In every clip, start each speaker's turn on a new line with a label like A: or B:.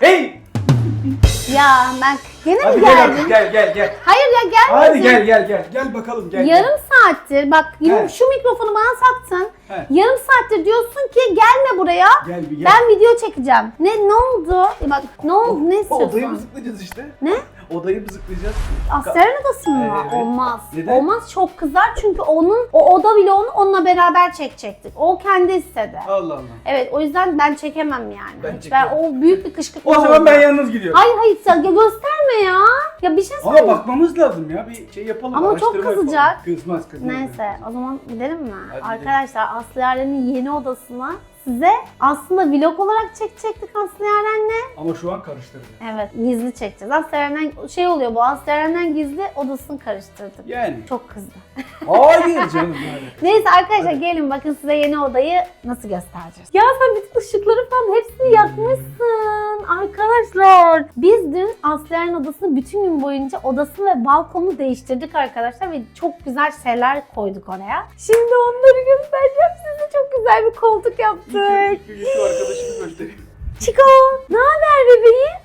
A: Hey!
B: Ya ben gene mi
A: Hadi gel
B: geldin?
A: artık gel gel gel.
B: Hayır ya gelmedin.
A: Hadi gel gel gel. Gel bakalım gel.
B: Yarım saattir bak
A: He.
B: şu mikrofonu bana sattın.
A: He.
B: Yarım saattir diyorsun ki gelme buraya.
A: Gel bir gel.
B: Ben video çekeceğim. Ne ne oldu? E bak ne oldu? Ne
A: O- Odayı
B: istiyorsun?
A: mızıklayacağız işte.
B: Ne?
A: Odayı mızıklayacağız.
B: Aslen odası mı?
A: Evet.
B: Olmaz.
A: Neden?
B: Olmaz çok kızar çünkü onun o oda vlogunu onunla beraber çekecektik. O kendi istedi.
A: Allah Allah.
B: Evet o yüzden ben çekemem yani.
A: Ben
B: Hiç
A: çekemem.
B: o büyük bir kışkırtma
A: O zaman ben yalnız gidiyorum.
B: Hayır hayır sen ya gösterme ya. Ya bir şey
A: Ama
B: söyleyeyim.
A: bakmamız lazım ya. Bir şey yapalım.
B: Ama çok
A: araştırma yapalım.
B: kızacak.
A: Kızmaz kızmaz.
B: Neyse o zaman gidelim mi?
A: Hadi gidelim.
B: Arkadaşlar Aslı Yaren'in yeni odasına size aslında vlog olarak çekecektik Aslı Yaren'le.
A: Ama şu an karıştırdı.
B: Evet gizli çekeceğiz. Aslı Yaren'den şey oluyor bu Aslı Yaren'den gizli odasını karıştırdık.
A: Yani.
B: Çok kızdı.
A: Hayır canım yani.
B: Neyse arkadaşlar gelin bakın size yeni odayı nasıl göstereceğiz. Ya sen bütün ışıkları falan hepsini yakmışsın arkadaşlar. Biz dün Aslı'nın odasını bütün gün boyunca odası ve balkonu değiştirdik arkadaşlar ve çok güzel şeyler koyduk oraya. Şimdi onları göstereceğim size. Çok güzel bir koltuk yaptık.
A: Arkadaşımı göstereyim.
B: Chico, ne haber bebeğim?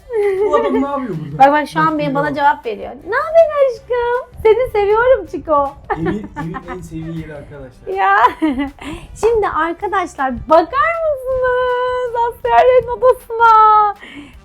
A: Bu adam ne yapıyor burada?
B: Bak bak şu an benim bana cevap veriyor. Ne haber aşkım? Seni seviyorum Chico.
A: Evin, evin en sevdiği yeri arkadaşlar.
B: Ya şimdi arkadaşlar bakar mısınız Asya'nın odasına?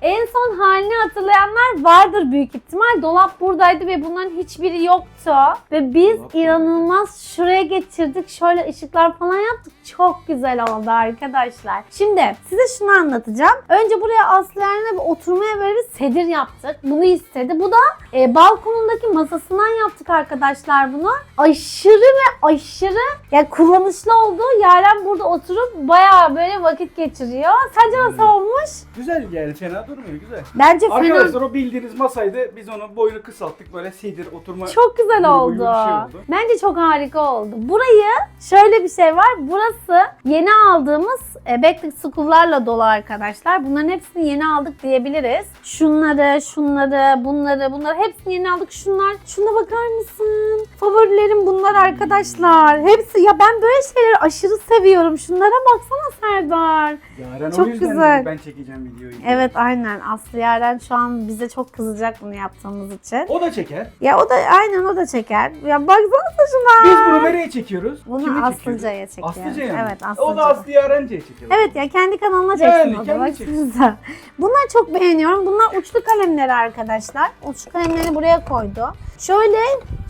B: En son halini hatırlayanlar vardır büyük ihtimal. Dolap buradaydı ve bunların hiçbiri yoktu. Ve biz
A: Dolap
B: inanılmaz şuraya getirdik. Şöyle ışıklar falan yaptık. Çok güzel oldu arkadaşlar. Şimdi size şunu anlatacağım. Önce buraya Aslı'yla bir oturmaya böyle bir sedir yaptık. Bunu istedi. Bu da e, balkonundaki masasından yaptık arkadaşlar bunu. Aşırı ve aşırı yani kullanışlı oldu. Yaren burada oturup bayağı böyle vakit geçiriyor. Sence nasıl
A: Hmm.
B: olmuş?
A: Güzel yani fena durmuyor güzel.
B: Bence fena.
A: Arkadaşlar o bildiğiniz masaydı. Biz onun boyunu kısalttık. Böyle sedir oturma.
B: Çok güzel oldu.
A: şey oldu.
B: Bence çok harika oldu. Burayı şöyle bir şey var. Burası yeni aldığımız e, backlit school'larla dolu arkadaşlar. Bunların hepsini yeni aldık diyebiliriz. Şunları, şunları, bunları, bunları hepsini yeni aldık. Şunlar, şuna bakar mısın? Favorilerim bunlar arkadaşlar. Hepsi ya ben böyle şeyleri aşırı seviyorum. Şunlara baksana Serdar.
A: Yaren
B: Çok
A: o yüzden
B: güzel.
A: ben çekeceğim videoyu.
B: Evet aynen. Aslı Yaren şu an bize çok kızacak bunu yaptığımız için.
A: O da çeker.
B: Ya o da aynen o da çeker. Ya baksana şuna.
A: Biz bunu nereye çekiyoruz?
B: Bunu
A: Kime
B: Aslıca'ya çekiyoruz.
A: Aslıca'ya mı?
B: Evet
A: O da
B: Aslıca.
A: Aslı Yarence'ye çekiyoruz.
B: Evet ya kendi kanalına
A: Yani
B: çeksin o da. Baksanıza. Bunları çok beğeniyorum. Bunlar uçlu kalemleri arkadaşlar. Uçlu kalemlerini buraya koydu. Şöyle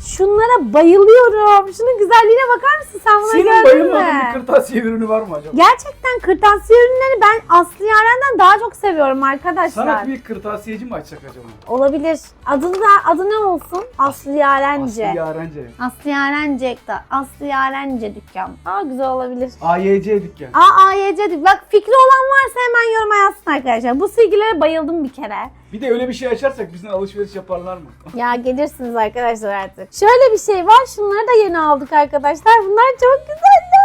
B: şunlara bayılıyorum. Şunun mısın?
A: Senin
B: gördün
A: bayılmadığın bir
B: mü?
A: kırtasiye ürünü var mı acaba?
B: Gerçekten kırtasiye ürünleri ben Aslı Yaren'den daha çok seviyorum arkadaşlar.
A: Sana bir kırtasiyeci mi açsak acaba?
B: Olabilir. Adı da adı ne olsun? Aslı.
A: Aslı Yarence.
B: Aslı Yarence de. Aslı Yarence dükkan. Daha güzel olabilir.
A: AYC dükkan.
B: Aa AYC değil. Bak fikri olan varsa hemen yoruma yazsın arkadaşlar. Bu silgilere bayıldım bir kere.
A: Bir de öyle bir şey açarsak bizden alışveriş yaparlar mı?
B: Ya gelirsiniz arkadaşlar artık. Şöyle bir şey var. Şunları da yeni aldık arkadaşlar. Bunlar çok güzeller.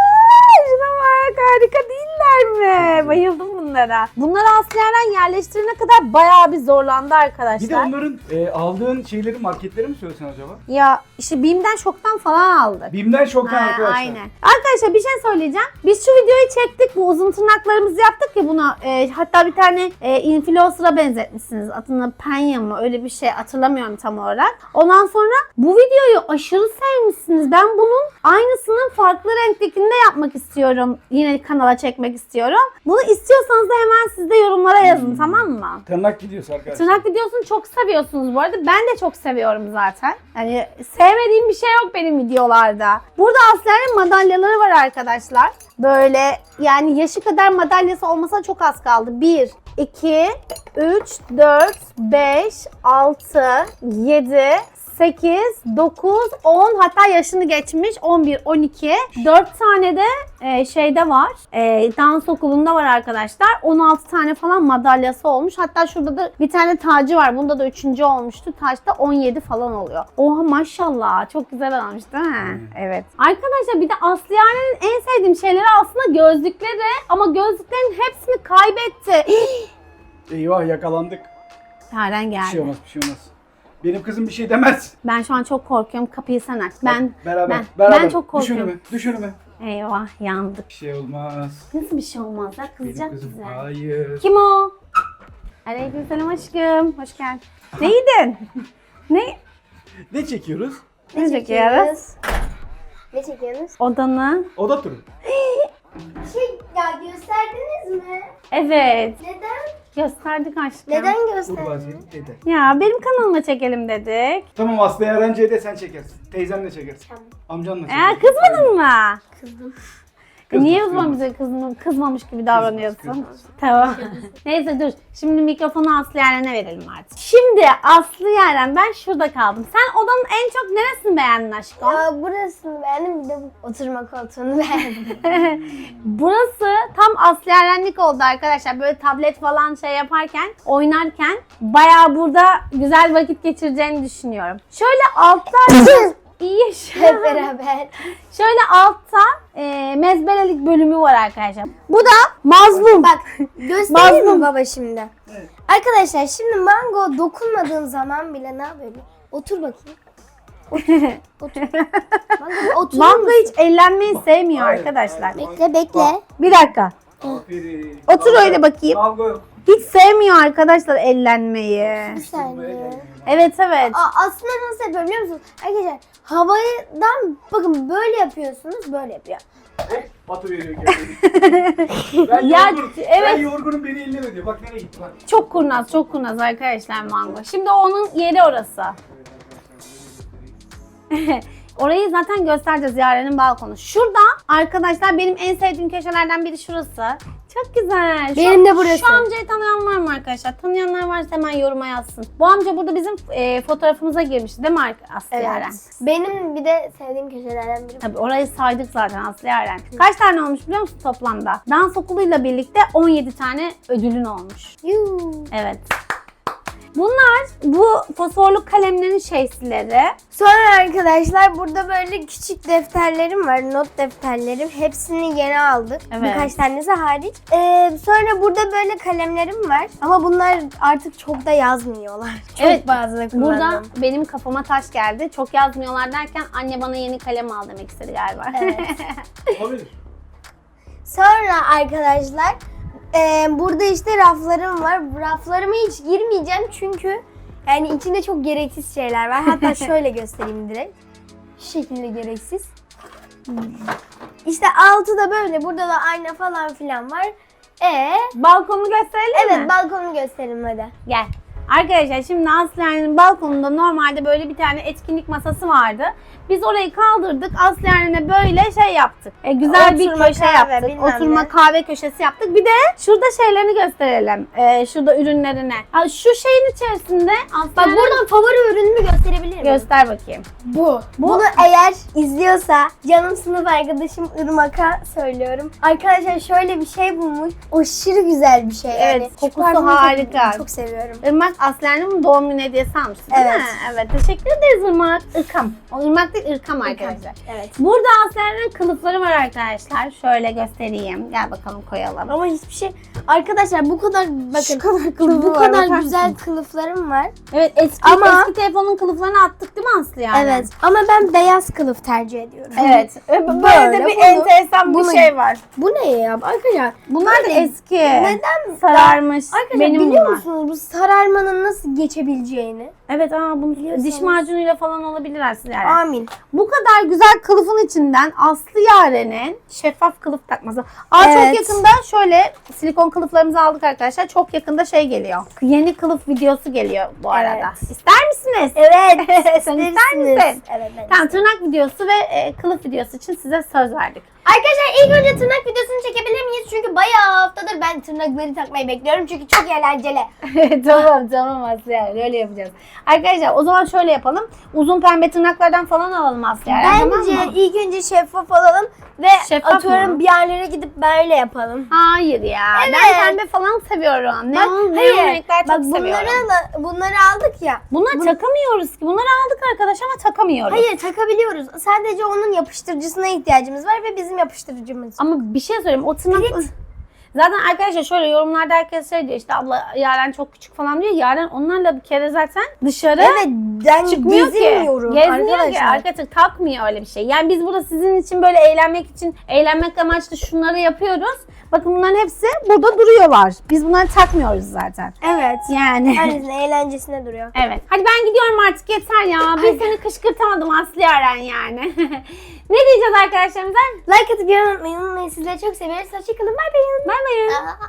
B: Şuna bak harika değiller mi?
A: güzel.
B: Bayıldım bunlara. Bunları Aslı'yerden yerleştirene kadar bayağı bir zorlandı arkadaşlar.
A: Bir de onların e, aldığın şeyleri marketleri mi söylesen acaba?
B: Ya işte BİM'den şoktan falan aldık.
A: Bim'den şoktan
B: Ha,
A: arkadaşlar.
B: Aynen. Arkadaşlar bir şey söyleyeceğim. Biz şu videoyu çektik. Bu uzun tırnaklarımızı yaptık ya buna. e, hatta bir tane e, influencer'a benzetmişsiniz. Adını Penya mı öyle bir şey hatırlamıyorum tam olarak. Ondan sonra bu videoyu aşırı sevmişsiniz. Ben bunun aynısının farklı renktekinde yapmak istiyorum. Yine kanala çekmek istiyorum. Bunu istiyorsanız da hemen siz de yorumlara yazın
A: Hmm.
B: tamam mı?
A: Tırnak gidiyorsa arkadaşlar.
B: Tırnak videosunu çok seviyorsunuz bu arada. Ben de çok seviyorum zaten. Yani sevmediğim bir şey yok benim videolarda. Burada Aslı'nın madalyaları var arkadaşlar. Böyle yani yaşı kadar madalyası olmasına çok az kaldı. 1, 2, 3, 4, 5, 6, 7, 8, 9, 10 hatta yaşını geçmiş 11, 12. 4 tane de e, şeyde var. E, dans okulunda var arkadaşlar. 16 tane falan madalyası olmuş. Hatta şurada da bir tane tacı var. Bunda da 3. olmuştu. Taçta 17 falan oluyor. Oha maşallah. Çok güzel olmuş değil mi?
A: Hmm.
B: Evet. Arkadaşlar bir de Aslı Yaren'in en sevdiğim şeyleri aslında gözlükleri. Ama gözlüklerin hepsini kaybetti.
A: Eyvah yakalandık.
B: Yaren
A: Bir şey
B: geldi.
A: olmaz bir şey olmaz. Benim kızım bir şey demez.
B: Ben şu an çok korkuyorum. Kapıyı sen aç. Ben
A: beraber,
B: ben,
A: beraber.
B: ben çok korkuyorum.
A: Düşürme, düşürme.
B: Eyvah yandık.
A: Bir şey olmaz.
B: Nasıl bir şey olmaz?
A: Benim
B: Kızacak
A: kızım
B: bize.
A: hayır.
B: Kim o? Aleykümselam aşkım. Hoş geldin. Ne yedin? ne?
A: Ne çekiyoruz?
B: Ne çekiyoruz?
C: Ne çekiyorsunuz?
B: Odanı.
A: Oda turu.
C: Şey ya gösterdiniz mi?
B: Evet.
C: Neden?
B: Gösterdik aşkım.
C: Neden
A: dede.
B: Ya benim kanalıma çekelim dedik.
A: Tamam Aslı Yarenci'ye de sen çekersin. Teyzenle çekersin.
C: Tamam.
A: Amcanla
B: Ee,
A: çekersin.
B: kızmadın mı?
C: Kızdım.
B: E, Niye o zaman bize kızma, kızmamış gibi davranıyorsun?
A: kızmaz.
B: Tamam. Neyse dur. Şimdi mikrofonu Aslı Yaren'e verelim artık. Şimdi Aslı Yaren ben şurada kaldım. Sen odanın en çok neresini beğendin aşkım?
C: Ya burasını beğendim bir de bu oturma koltuğunu beğendim.
B: Burası tam Aslı Yarenlik oldu arkadaşlar. Böyle tablet falan şey yaparken, oynarken bayağı burada güzel vakit geçireceğini düşünüyorum. Şöyle altta iyi yaşa.
C: Hep beraber.
B: Şöyle altta e, mezbelelik bölümü var arkadaşlar. Bu da mazlum.
C: Bak göstereyim
B: Mazlum.
C: mi baba şimdi?
A: Evet.
C: Arkadaşlar şimdi mango dokunmadığın zaman bile ne yapıyor? Otur bakayım. Otur. Mango oturur
B: Mango hiç eğlenmeyi sevmiyor
A: Hayır,
B: arkadaşlar.
A: hayır.
C: Bekle bekle.
B: Bir dakika.
A: Aferin.
B: Otur öyle bakayım.
A: Yok.
B: Hiç sevmiyor arkadaşlar eğlenmeyi.
C: Bir saniye.
B: Evet evet.
C: Aa, aslında nasıl yapıyor biliyor musunuz? Arkadaşlar havadan bakın böyle yapıyorsunuz böyle yapıyor.
A: Batı veriyor kendini. ben
B: Ya,
A: yorgunum.
B: evet.
A: Ben yorgunum beni elleme diyor. Bak nereye gitti bak.
B: Çok kurnaz, çok kurnaz arkadaşlar mango. Şimdi onun yeri orası. Orayı zaten göstereceğiz Yaren'in balkonu. Şurada arkadaşlar benim en sevdiğim köşelerden biri şurası. Çok güzel. Şu-
C: Benim de burası.
B: Şu amcayı tanıyan var mı arkadaşlar? Tanıyanlar varsa hemen yoruma yazsın. Bu amca burada bizim e, fotoğrafımıza girmişti değil mi Aslı Yaren?
C: Evet. Benim bir de sevdiğim köşelerden biri.
B: Tabii orayı saydık zaten Aslı Yaren. Kaç tane olmuş biliyor musun toplamda? Dans okuluyla birlikte 17 tane ödülün olmuş.
C: Yuu.
B: Evet. Bunlar bu fosforlu kalemlerin şeysileri.
C: Sonra arkadaşlar burada böyle küçük defterlerim var. Not defterlerim. Hepsini yeni aldık.
B: Evet.
C: Birkaç tanesi hariç. Ee, sonra burada böyle kalemlerim var. Ama bunlar artık çok da yazmıyorlar. Çok
B: Evet,
C: bazı kullandım.
B: Burada benim kafama taş geldi. Çok yazmıyorlar derken anne bana yeni kalem al demek istedi galiba.
C: Evet.
A: Olabilir.
C: Sonra arkadaşlar e, burada işte raflarım var. Raflarıma hiç girmeyeceğim çünkü yani içinde çok gereksiz şeyler var. Hatta şöyle göstereyim direkt. Şu şekilde gereksiz. İşte altı da böyle. Burada da ayna falan filan var. E
B: Balkonu gösterelim
C: evet
B: mi?
C: balkonu gösterelim hadi.
B: Gel. Arkadaşlar şimdi Aslı'nın balkonunda normalde böyle bir tane etkinlik masası vardı. Biz orayı kaldırdık. Aslı'nın böyle şey yaptık. E, güzel bir
C: Oturma
B: köşe
C: kahve,
B: yaptık.
C: bilmem
B: Oturma
C: ne.
B: kahve köşesi yaptık. Bir de şurada şeylerini gösterelim. E, şurada ürünlerini. Ha, şu şeyin içerisinde
C: Bak
B: Aslı'nın...
C: buradan favori ürünümü gösterebilir miyim?
B: Göster bakayım.
C: Bu.
B: Bu-
C: Bunu eğer izliyorsa canım sınıf arkadaşım Irmak'a söylüyorum. Arkadaşlar şöyle bir şey bulmuş. Aşırı güzel bir şey yani.
B: Evet, kokusu
C: parfümü çok-
B: harika.
C: Çok, seviyorum.
B: Irmak Aslen'in doğum günü hediyesi almıştı değil
C: Evet.
B: mi? Evet. Teşekkür ederiz Irmak. Irkam. O Irmak değil Irkam arkadaşlar.
C: Evet.
B: Burada Aslen'in kılıfları var arkadaşlar. Şöyle göstereyim. Gel bakalım koyalım.
C: Ama hiçbir şey... Arkadaşlar bu kadar bakın.
B: Şu kadar kılıfı
C: bu
B: var,
C: kadar
B: bakar
C: güzel
B: mısın?
C: kılıflarım var.
B: Evet eski,
C: Ama-
B: eski telefonun kılıflarını attık değil mi Aslı yani?
C: Evet. Ama ben beyaz kılıf tercih ediyorum.
B: Evet. Böyle,
C: Böyle
B: de bir
C: bunu-
B: enteresan
C: bunu-
B: bir şey var.
C: Bu ne ya arkadaşlar?
B: Bunlar da
C: Böyle-
B: eski.
C: Neden?
B: Sararmış.
C: Arkadaşlar
B: Benim
C: biliyor
B: bunlar.
C: musunuz bu sararmanın nasıl geçebileceğini?
B: Evet aa bunu
C: Biliyorsanız.
B: diş macunuyla falan olabilir Aslı yani.
C: Amin.
B: Bu kadar güzel kılıfın içinden Aslı Yaren'in şeffaf kılıf takması. Aa çok
C: Evet.
B: yakında şöyle silikon kılıflarımızı aldık arkadaşlar. Çok yakında şey geliyor. Yeni kılıf videosu geliyor bu arada.
C: Evet.
B: İster misiniz?
C: Evet.
B: Sen ister
C: istersiniz.
B: misin?
C: Evet. ben
B: Tamam tırnak videosu ve e, kılıf videosu için size söz verdik.
C: Arkadaşlar ilk önce tırnak videosunu çekebilir miyiz? Çünkü bayağı haftadır ben tırnakları takmayı bekliyorum. Çünkü çok eğlenceli.
B: tamam tamam Yaren öyle yapacağız. Arkadaşlar o zaman şöyle yapalım. Uzun pembe tırnaklardan falan alalım Aslı Yaren tamam
C: Bence
B: mı?
C: ilk önce şeffaf olalım ve
B: Şeffaf
C: atıyorum
B: mı?
C: bir yerlere gidip böyle yapalım.
B: Hayır ya. Ben
C: Evet.
B: pembe falan seviyorum.
C: Bak,
B: Neon, neon
C: hayır.
B: renkler çok
C: Bak
B: seviyorum.
C: bunları, da- bunları aldık ya.
B: Bunlar takamıyoruz ki. Bunları aldık arkadaş ama takamıyoruz.
C: Hayır takabiliyoruz. Sadece onun yapıştırıcısına ihtiyacımız var ve bizim yapıştırıcımız.
B: Ama bir şey söyleyeyim. O tırnak...
C: Evet.
B: Zaten arkadaşlar şöyle yorumlarda herkes şey diyor işte abla Yaren çok küçük falan diyor. Yaren onlarla bir kere zaten dışarı
C: Evet ben
B: çıkmıyor ki. Gezmiyor ki.
C: arkadaşlar.
B: Arkadaşlar takmıyor öyle bir şey. Yani biz burada sizin için böyle eğlenmek için eğlenmek amaçlı şunları yapıyoruz. Bakın bunların hepsi burada duruyorlar. Biz bunları takmıyoruz zaten.
C: Evet.
B: Yani.
C: Öylesine eğlencesine duruyor.
B: Evet. Hadi ben gidiyorum artık yeter ya. Ben seni kışkırtamadım Aslı Yaren yani. ne diyeceğiz arkadaşlarımıza?
C: Like atıp yorum atmayı unutmayın. Sizleri çok seviyoruz. Hoşçakalın. Bay bay.
B: Bay bay.